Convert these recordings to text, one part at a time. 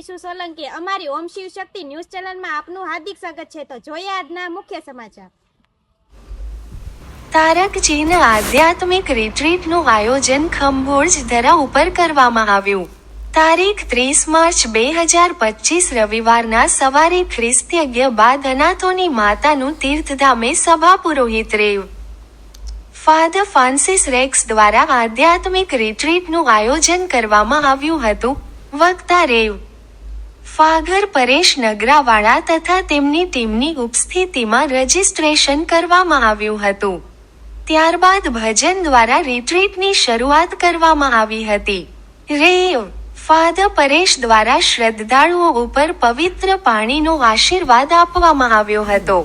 વિશુ સોલંકી. અમારી ઓમ શિવ શક્તિ ન્યૂઝ ચેનલમાં આપનું હાર્દિક સ્વાગત છે. તો જોઈએ આજના મુખ્ય સમાચાર. તારકજીના આધ્યાત્મિક રિટ્રીટનું આયોજન ખંભોજ ધરા ઉપર કરવામાં આવ્યું. તારીખ ત્રીસ માર્ચ બે હજાર પચીસ રવિવારના સવારે ખ્રિસ્તયજ્ઞ બાદ અનાથોની માતાનું તીર્થધામે સભા પુરોહિત રેવ. ફાધર ફ્રાન્સિસ રેક્સ દ્વારા આધ્યાત્મિક રિટ્રીટનું આયોજન કરવામાં આવ્યું હતું. વક્તા રેવ. ફાગર પરેશ નગરાવાળા તથા તેમની ટીમની ઉપસ્થિતિમાં રજીસ્ટ્રેશન કરવામાં આવ્યું હતું. ત્યારબાદ ભજન દ્વારા રિટ્રીટની શરૂઆત કરવામાં આવી હતી. રેવ ફાધર પરેશ દ્વારા શ્રદ્ધાળુઓ ઉપર પવિત્ર પાણીનો આશીર્વાદ આપવામાં આવ્યો હતો.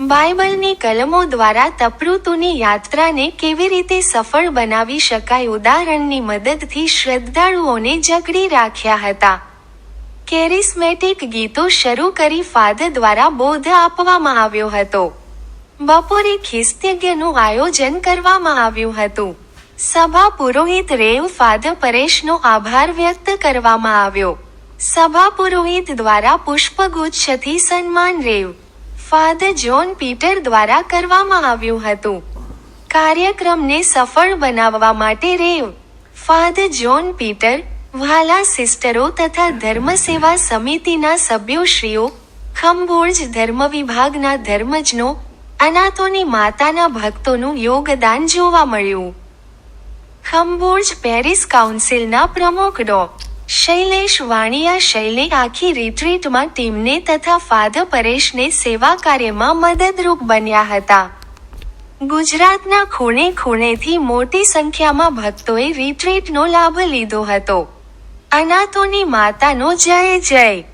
બાઇબલની કલમો દ્વારા તપૃતુની યાત્રાને કેવી રીતે સફળ બનાવી શકાય ઉદાહરણની મદદથી શ્રદ્ધાળુઓને જકડી રાખ્યા હતા. કેરિસ્મેટિક ગીતો શરૂ કરી ફાધર દ્વારા બોધ આપવામાં આવ્યો હતો. બપોરે ખ્રિસ્તયજ્ઞનું આયોજન કરવામાં આવ્યું હતું. સભા પુરોહિત રેવ ફાધર પરેશનો આભાર વ્યક્ત કરવામાં આવ્યો. સભા પુરોહિત દ્વારા પુષ્પગુચ્છથી સન્માન રેવ ફાધર જોન પીટર દ્વારા કરવામાં આવ્યું હતું. કાર્યક્રમને સફળ બનાવવા માટે રેવ ફાધર જ્હોન પીટર વહાલા સિસ્ટરો તથા ધર્મસેવા સમિતિના સભ્યોશ્રીઓ ખંભોર્જ ધર્મ વિભાગના ધર્મજનો, અનાથોની માતાના ભક્તોનું યોગદાન જોવા મળ્યું. ખંભોર્જ પેરિસ કાઉન્સિલના પ્રમુખ ડો. શૈલેષ વાણિયા શૈલે આખી રિટ્રીટમાં ટીમને તથા ફાધર પરેશને સેવા કાર્યમાં મદદરૂપ બન્યા હતા. ગુજરાતના ખૂણે ખૂણેથી મોટી સંખ્યામાં ભક્તોએ રિટ્રીટનો લાભ લીધો હતો. અનાથોની માતાનો જય જય.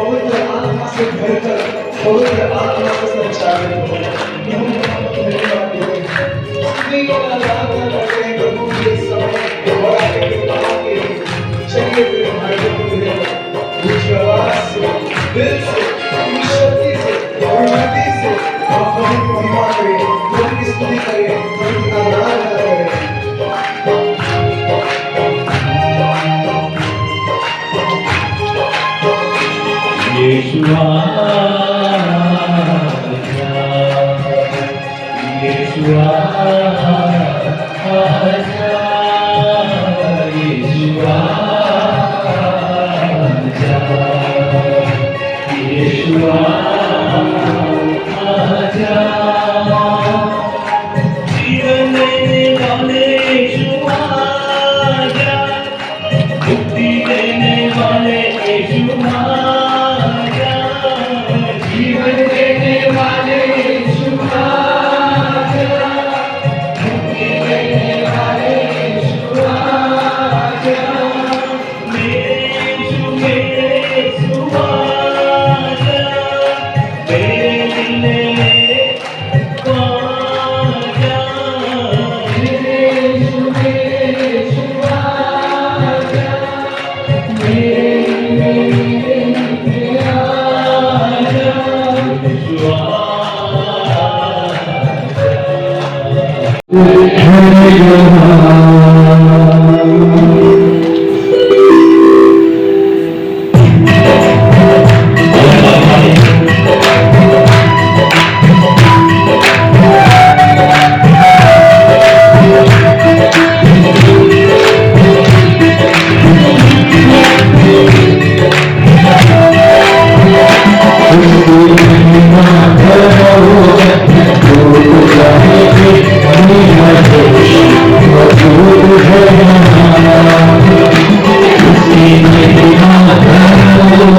पवित्र आत्मा से भरकर पवित्र आत्मा से संचालित हो Yeshua, Hare Rama. Hey,